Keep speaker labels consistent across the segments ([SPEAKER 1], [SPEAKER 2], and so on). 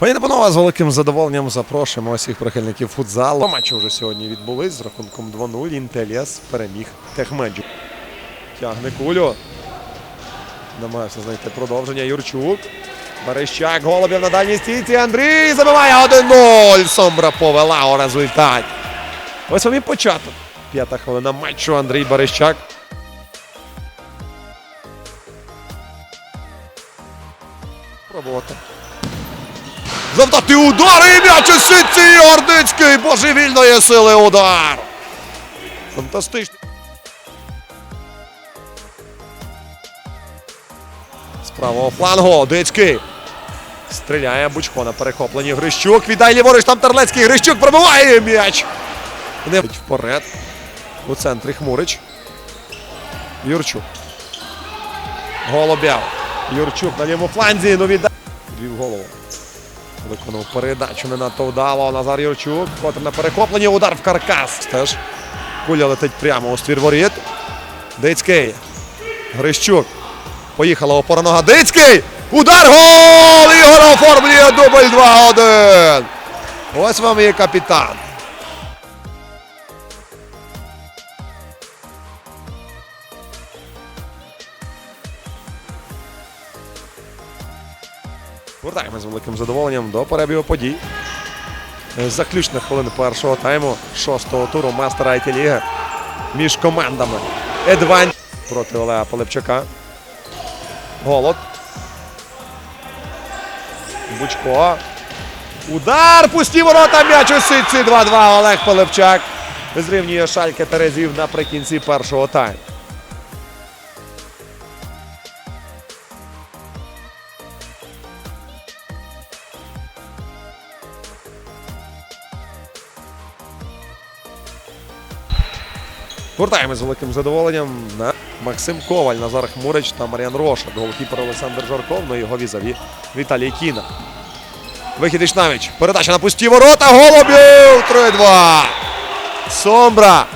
[SPEAKER 1] Пані та з великим задоволенням запрошуємо усіх прихильників футзалу. Матчі вже сьогодні відбулись з рахунком 2-0. Інтеліас переміг Техмеджу. Тягне кулю. Намагався знайти продовження. Юрчук. Берещак, Голубів на дальній стійці. Андрій забиває 1-0. Сомбра повела у результаті. Ось вам і початок. П'ята хвилина матчу. Андрій Берещак. Пробувати. Завдати удар і м'яч у сітці Ордицький божевільної сили удар. Фантастичний. З правого флангу Одицький. Стріляє Бучко на перехопленні Грищук. Віддай ліворуч там Терлецький. Грищук пробиває м'яч. Не вперед. У центрі Хмурич. Юрчук. Голубяв. Юрчук на лівому фланзі. Ну віддай. Двів голову. Виконав передачу не надто вдало. Назар Юрчук. Котрий на перехопленні. Удар в каркас. Теж куля летить прямо у ствір воріт. Дицький. Грищук. Поїхала опора нога. Дицький! Удар! Гол! Ігор оформлює дубль 2-1. Ось вам і капітан. Повертаємось з великим задоволенням до перебігу подій. З Заключних хвилин першого тайму шостого туру мастера IT Ліги між командами Едвань проти Олега Полипчака. Голод. Бучко. Удар! Пусті ворота м'яч у сітці 2-2. Олег Полипчак зрівнює шальки Терезів наприкінці першого тайму. Повертаємось з великим задоволенням на Максим Коваль, Назар Хмурич та Мар'ян Роша. Голкіпер Олександр Жарков, ну його візаві Віталій Кіна. Вихід Ічнавіч. Передача на пусті ворота. Голубів! 3-2. Сомбра.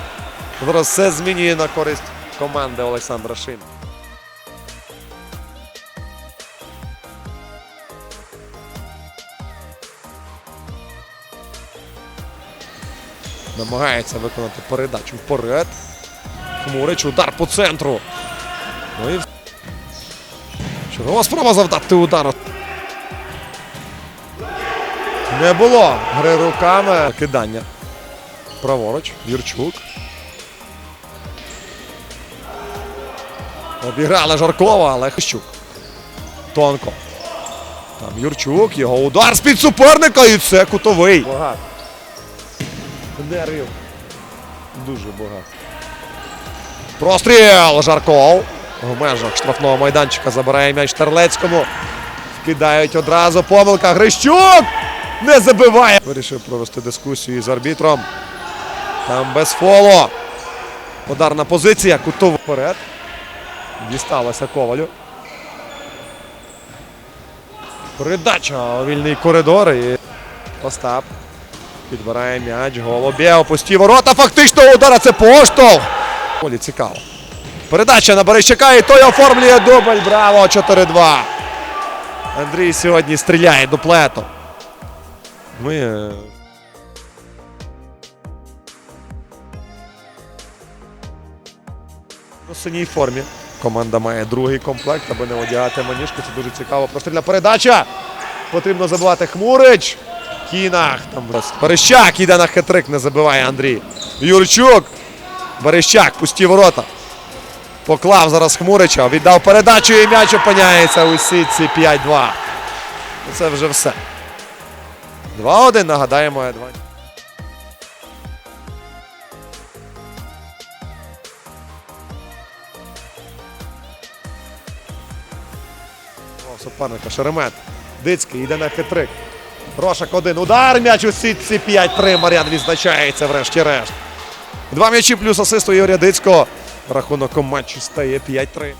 [SPEAKER 1] Зараз все змінює на користь команди Олександра Шин. Намагається виконати передачу вперед. Хмурич, удар по центру. Ну і чергова спроба завдати удар. Не було гри руками. Кидання. Праворуч. Юрчук. Обіграли Жаркова, але Хищук. Тонко. Там Юрчук, його удар з-під суперника і це кутовий. Багато. Дуже багато. Простріл! Жарков. В межах штрафного майданчика забирає м'яч Терлецькому. Кидають одразу. Помилка. Грищук! Не забиває. Вирішив провести дискусію з арбітром. Там без фолу. Ударна позиція. Кутов вперед. Дісталося Ковалю. Передача вільний коридор. І Остап. Підбирає м'яч. Голубєв. Пусті ворота. Фактично удара. Це поштовх. Полі цікаво. Передача на Берещака і той оформлює дубль. Браво! 4-2. Андрій сьогодні стріляє дуплетом. Ми. е, У синій формі. Команда має другий комплект, аби не одягати маніжку. Це дуже цікаво. Прострільна передача. Потрібно забивати Хмурич. Кінах. Там Берещак іде на хитрик, не забиває Андрій. Юрчук. Берещак, пусті ворота. Поклав зараз Хмурича, віддав передачу і м'яч опиняється у сітці 5-2. Ну, Це вже все. 2-1, нагадаємо, Едвань. О, Суперника Шеремет. Дицький йде на хитрик. Рошак один. Удар м'яч у сітці 5-3. Мар'ян відзначається врешті-решт. Два м'ячі плюс асисту Ігоря Дицького. Рахунок у матчі стає 5-3.